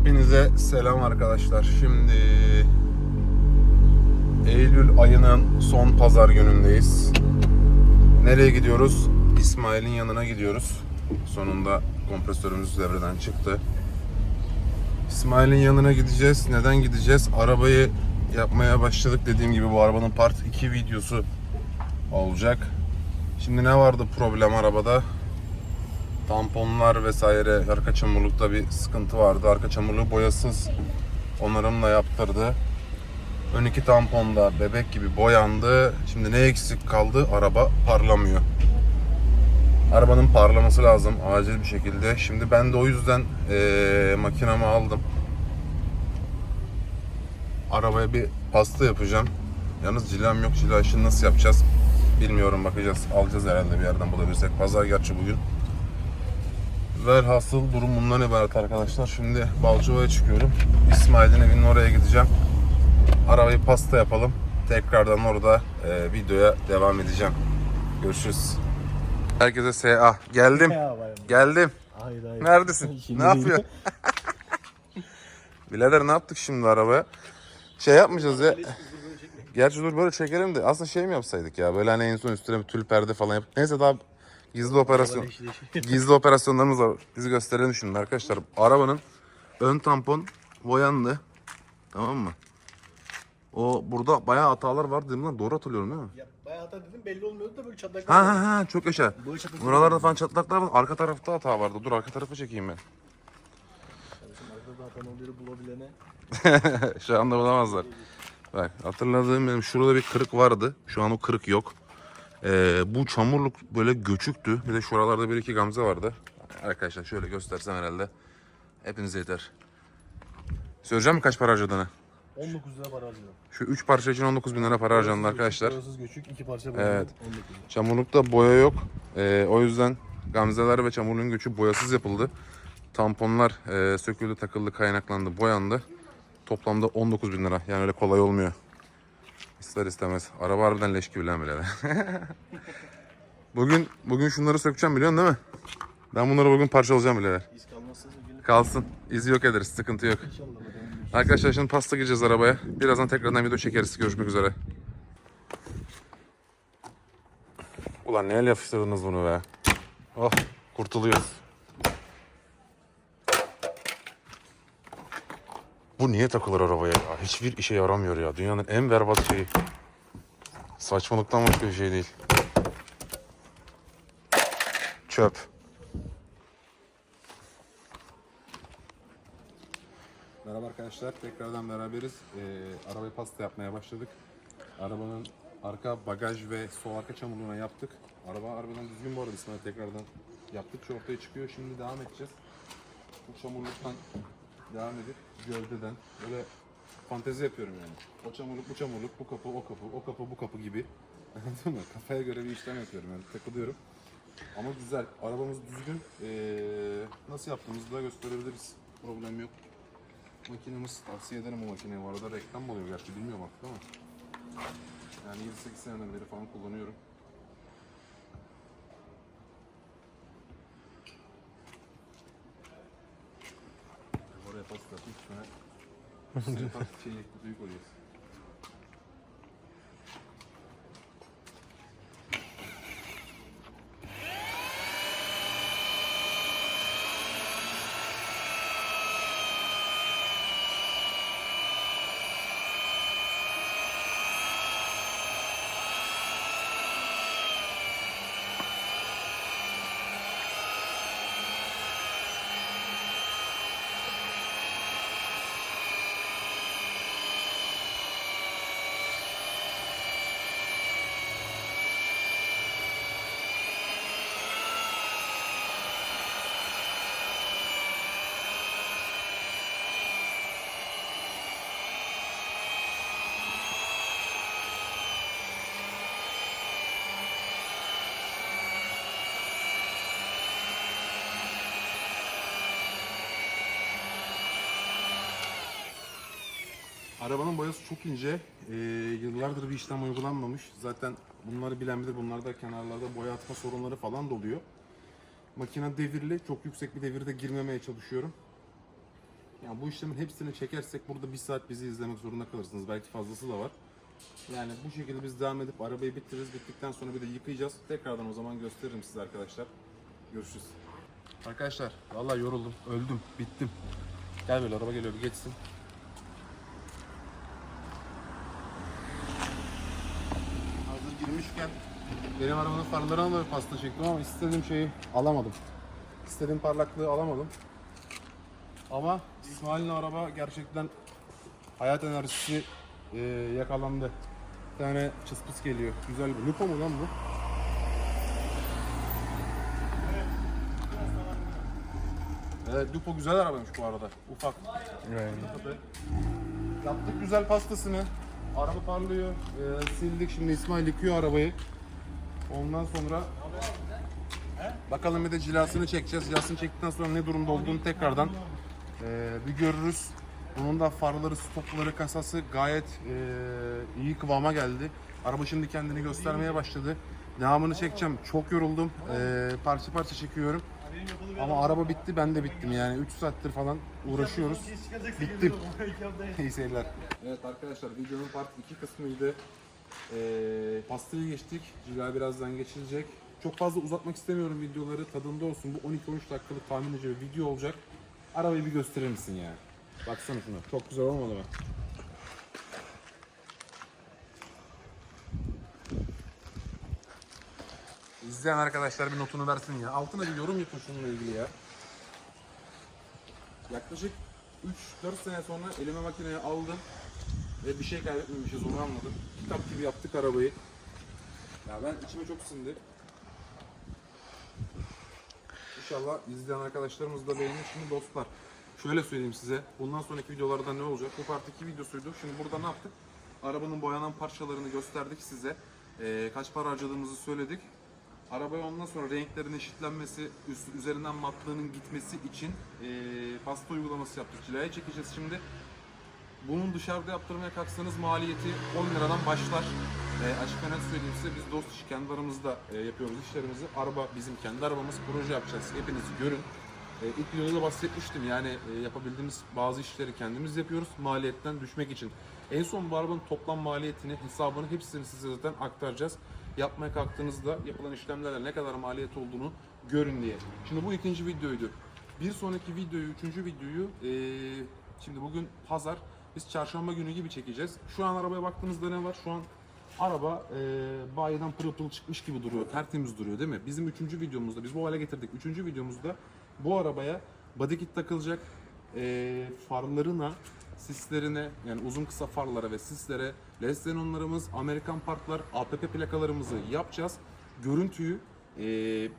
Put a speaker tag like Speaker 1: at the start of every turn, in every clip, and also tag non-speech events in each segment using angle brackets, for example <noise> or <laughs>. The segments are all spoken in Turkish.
Speaker 1: Hepinize selam arkadaşlar. Şimdi Eylül ayının son pazar günündeyiz. Nereye gidiyoruz? İsmail'in yanına gidiyoruz. Sonunda kompresörümüz devreden çıktı. İsmail'in yanına gideceğiz. Neden gideceğiz? Arabayı yapmaya başladık. Dediğim gibi bu arabanın part 2 videosu olacak. Şimdi ne vardı problem arabada? Tamponlar vesaire arka çamurlukta bir sıkıntı vardı. Arka çamurluğu boyasız onarımla yaptırdı. Ön iki tamponda bebek gibi boyandı. Şimdi ne eksik kaldı? Araba parlamıyor. Arabanın parlaması lazım acil bir şekilde. Şimdi ben de o yüzden eee makinamı aldım. Arabaya bir pasta yapacağım. Yalnız cilem yok. Cila işini nasıl yapacağız? Bilmiyorum bakacağız. Alacağız herhalde bir yerden bulabilirsek. Pazar gerçi bugün. Velhasıl durum bundan ibaret arkadaşlar. Şimdi Balcova'ya çıkıyorum. İsmail'in evinin oraya gideceğim. Arabayı pasta yapalım. Tekrardan orada e, videoya devam edeceğim. Görüşürüz. Herkese SA. Geldim. Geldim.
Speaker 2: Hayır hayır.
Speaker 1: Neredesin?
Speaker 2: Şimdi
Speaker 1: ne yapıyorsun? <laughs> Birader ne yaptık şimdi arabaya? Şey yapmayacağız ya. Gerçi dur böyle çekelim de aslında şey mi yapsaydık ya böyle hani en son üstüne bir tül perde falan yap. Neyse daha gizli operasyon. <laughs> Gizli operasyonlarımız var. Bizi gösterelim şimdi arkadaşlar. Arabanın ön tampon boyandı. Tamam mı? O burada bayağı hatalar var dedim lan. Doğru hatırlıyorum değil mi?
Speaker 2: Ya bayağı hata dedim belli olmuyordu da böyle çatlaklar
Speaker 1: Ha ha ha çok yaşa.
Speaker 2: Böyle çatlaklar
Speaker 1: Buralarda falan çatlaklar var. Arka tarafta hata vardı. Dur arka tarafı çekeyim ben.
Speaker 2: Kardeşim arkada hata oluyor bulabilene. <laughs>
Speaker 1: Şu anda bulamazlar. Bak hatırladığım benim şurada bir kırık vardı. Şu an o kırık yok. Ee, bu çamurluk böyle göçüktü. Bir de şuralarda bir iki gamze vardı. Arkadaşlar şöyle göstersem herhalde. Hepinize yeter. Söyleyeceğim mi kaç para harcadığını?
Speaker 2: 19 lira para harcadım.
Speaker 1: Şu 3 parça için 19 bin lira para harcandı arkadaşlar.
Speaker 2: Boyasız göçük iki parça
Speaker 1: Evet.
Speaker 2: evet. 19 lira.
Speaker 1: Çamurlukta boya yok. Ee, o yüzden gamzeler ve çamurluğun göçü boyasız yapıldı. Tamponlar e, söküldü, takıldı, kaynaklandı, boyandı. Toplamda 19 bin lira. Yani öyle kolay olmuyor. İster istemez. Araba harbiden leş gibi lan birader. <laughs> bugün bugün şunları sökeceğim biliyorsun değil mi? Ben bunları bugün parçalayacağım birader.
Speaker 2: İz kalmazsa.
Speaker 1: Kalsın. İzi yok ederiz. Sıkıntı yok.
Speaker 2: Bakalım.
Speaker 1: Arkadaşlar şimdi pasta gireceğiz arabaya. Birazdan tekrardan video çekeriz. Görüşmek üzere. Ulan ne el yapıştırdınız bunu be. Oh kurtuluyoruz. Bu niye takılır arabaya ya? Hiçbir işe yaramıyor ya. Dünyanın en berbat şeyi. Saçmalıktan başka bir şey değil. Çöp. Merhaba arkadaşlar, tekrardan beraberiz. Ee, arabayı pasta yapmaya başladık. Arabanın arka bagaj ve sol arka çamurluğuna yaptık. Araba arabadan düzgün bu arada İsmail tekrardan yaptıkça ortaya çıkıyor. Şimdi devam edeceğiz. Bu çamurluktan devam edip gövdeden böyle fantezi yapıyorum yani. O çamurluk bu çamurluk, bu kapı o kapı, o kapı bu kapı gibi. <laughs> Anladın mı? Kafaya göre bir işlem yapıyorum yani takılıyorum. Ama güzel. Arabamız düzgün. Ee, nasıl yaptığımızı da gösterebiliriz. Problem yok. Makinemiz tavsiye ederim bu makineyi. Bu arada reklam mı oluyor gerçi bilmiyorum artık ama. Yani 7-8 seneden beri falan kullanıyorum. Oraya pasta yapayım. Sonra üstüne şey kutuyu Arabanın boyası çok ince. Ee, yıllardır bir işlem uygulanmamış. Zaten bunları bilen bilir. Bunlarda kenarlarda boya atma sorunları falan da oluyor. Makine devirli. Çok yüksek bir devirde girmemeye çalışıyorum. Yani bu işlemin hepsini çekersek burada bir saat bizi izlemek zorunda kalırsınız. Belki fazlası da var. Yani bu şekilde biz devam edip arabayı bitiririz. Bittikten sonra bir de yıkayacağız. Tekrardan o zaman gösteririm size arkadaşlar. Görüşürüz. Arkadaşlar vallahi yoruldum, öldüm, bittim. Gel böyle araba geliyor bir geçsin. Benim arabanın farlarına da pasta çektim ama istediğim şeyi alamadım. İstediğim parlaklığı alamadım. Ama İsmail'in araba gerçekten hayat enerjisi e, yakalandı. Bir tane çıspıs geliyor. Güzel bir. Lupo mu lan bu? Evet Lupo güzel arabaymış bu arada. Ufak. Tabii. Yaptık güzel pastasını. Araba parlıyor. Ee, sildik şimdi İsmail yıkıyor arabayı. Ondan sonra bakalım bir de cilasını çekeceğiz. Cilasını çektikten sonra ne durumda olduğunu tekrardan ee, bir görürüz. Bunun da farları, stopları, kasası gayet ee, iyi kıvama geldi. Araba şimdi kendini göstermeye başladı. Devamını çekeceğim. Çok yoruldum. Ee, parça parça çekiyorum. Ama araba bitti, ben de bittim yani. 3 saattir falan uğraşıyoruz. Bittim. İyi seyirler. Evet arkadaşlar videonun part 2 kısmıydı. Ee, pastayı geçtik. Cila birazdan geçilecek. Çok fazla uzatmak istemiyorum videoları. Tadında olsun. Bu 12-13 dakikalık tahminimce bir video olacak. Arabayı bir gösterir misin ya? Baksana şuna. Çok güzel olmadı mı? İzleyen arkadaşlar bir notunu versin ya. Altına bir yorum yapın şununla ilgili ya. Yaklaşık 3-4 sene sonra elime makineyi aldım ve bir şey kaybetmemişiz onu anladım. Kitap gibi yaptık arabayı. Ya ben içime çok sindi. İnşallah izleyen arkadaşlarımız da beğenir. Şimdi dostlar şöyle söyleyeyim size. Bundan sonraki videolarda ne olacak? Bu part 2 videosuydu. Şimdi burada ne yaptık? Arabanın boyanan parçalarını gösterdik size. Ee, kaç para harcadığımızı söyledik. Arabaya ondan sonra renklerin eşitlenmesi, üst, üzerinden matlığının gitmesi için ee, pasta uygulaması yaptık. Cilaya çekeceğiz şimdi. Bunun dışarıda yaptırmaya kalksanız maliyeti 10 liradan başlar. E, açık ve net söyleyeyim size biz dost işi kendi aramızda e, yapıyoruz işlerimizi. Araba bizim kendi arabamız proje yapacağız. Hepiniz görün. E, ilk videoda da bahsetmiştim yani e, yapabildiğimiz bazı işleri kendimiz yapıyoruz maliyetten düşmek için. En son bu arabanın toplam maliyetini, hesabını hepsini size zaten aktaracağız. Yapmaya kalktığınızda yapılan işlemlerle ne kadar maliyet olduğunu görün diye. Şimdi bu ikinci videoydu. Bir sonraki videoyu, üçüncü videoyu e, şimdi bugün pazar. Biz çarşamba günü gibi çekeceğiz. Şu an arabaya baktığımızda ne var? Şu an araba e, bayiden pırıl pırıl çıkmış gibi duruyor. Tertemiz duruyor değil mi? Bizim üçüncü videomuzda, biz bu hale getirdik. Üçüncü videomuzda bu arabaya body kit takılacak. E, farlarına, sislerine yani uzun kısa farlara ve sislere LED xenonlarımız, Amerikan parklar, APP plakalarımızı yapacağız. Görüntüyü e,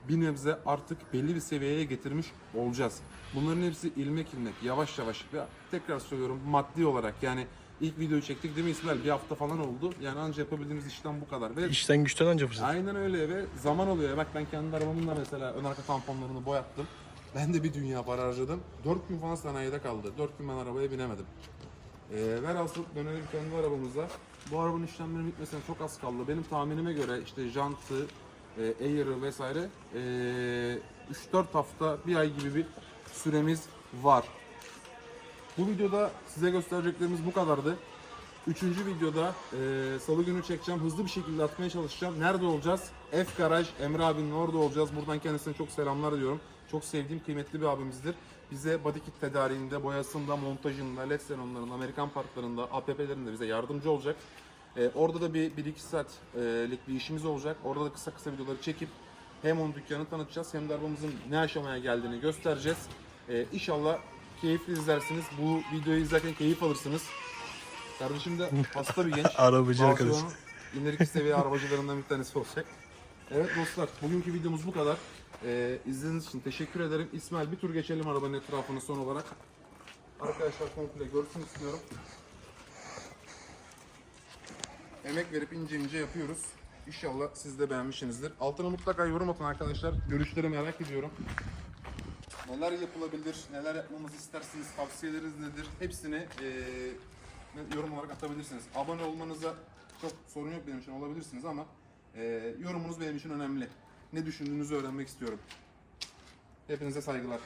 Speaker 1: bir nebze artık belli bir seviyeye getirmiş olacağız. Bunların hepsi ilmek ilmek, yavaş yavaş ve tekrar söylüyorum maddi olarak yani ilk videoyu çektik değil mi İsmail? Bir hafta falan oldu. Yani anca yapabildiğimiz işlem bu kadar. Ve
Speaker 2: İşten güçten anca fırsat.
Speaker 1: Aynen öyle ve zaman oluyor. Bak ben kendi arabamın da mesela ön arka tamponlarını boyattım. Ben de bir dünya para harcadım. 4 gün falan sanayide kaldı. 4 gün ben arabaya binemedim. Ee, velhasıl dönelim kendi arabamıza. Bu arabanın işlemlerinin bitmesine çok az kaldı. Benim tahminime göre işte jantı, e, air'ı vesaire e, 3-4 hafta, bir ay gibi bir süremiz var. Bu videoda size göstereceklerimiz bu kadardı. Üçüncü videoda e, salı günü çekeceğim. Hızlı bir şekilde atmaya çalışacağım. Nerede olacağız? F Garaj Emre abinin orada olacağız. Buradan kendisine çok selamlar diyorum. Çok sevdiğim, kıymetli bir abimizdir. Bize body kit tedariğinde, boyasında, montajında, LED xenonlarında, Amerikan parklarında, APP'lerinde bize yardımcı olacak. E, orada da bir 1-2 saatlik bir işimiz olacak. Orada da kısa kısa videoları çekip hem onun dükkanını tanıtacağız hem de arabamızın ne aşamaya geldiğini göstereceğiz. E, inşallah keyifli izlersiniz. Bu videoyu izlerken keyif alırsınız. Kardeşim de hasta bir genç. <laughs>
Speaker 2: Arabacı arkadaş.
Speaker 1: Barcelona'nın ileri seviye arabacılarından bir tanesi olacak. Evet dostlar, bugünkü videomuz bu kadar. Ee, izlediğiniz için teşekkür ederim. İsmail bir tur geçelim arabanın etrafını son olarak. Arkadaşlar komple görsün istiyorum. Emek verip ince ince yapıyoruz. İnşallah siz de beğenmişsinizdir. Altına mutlaka yorum atın arkadaşlar. Görüşleri merak ediyorum. Neler yapılabilir, neler yapmamızı istersiniz, tavsiyeleriniz nedir? Hepsini eee, yorum olarak atabilirsiniz. Abone olmanıza çok sorun yok benim için olabilirsiniz ama eee, yorumunuz benim için önemli. Ne düşündüğünüzü öğrenmek istiyorum. Hepinize saygılar.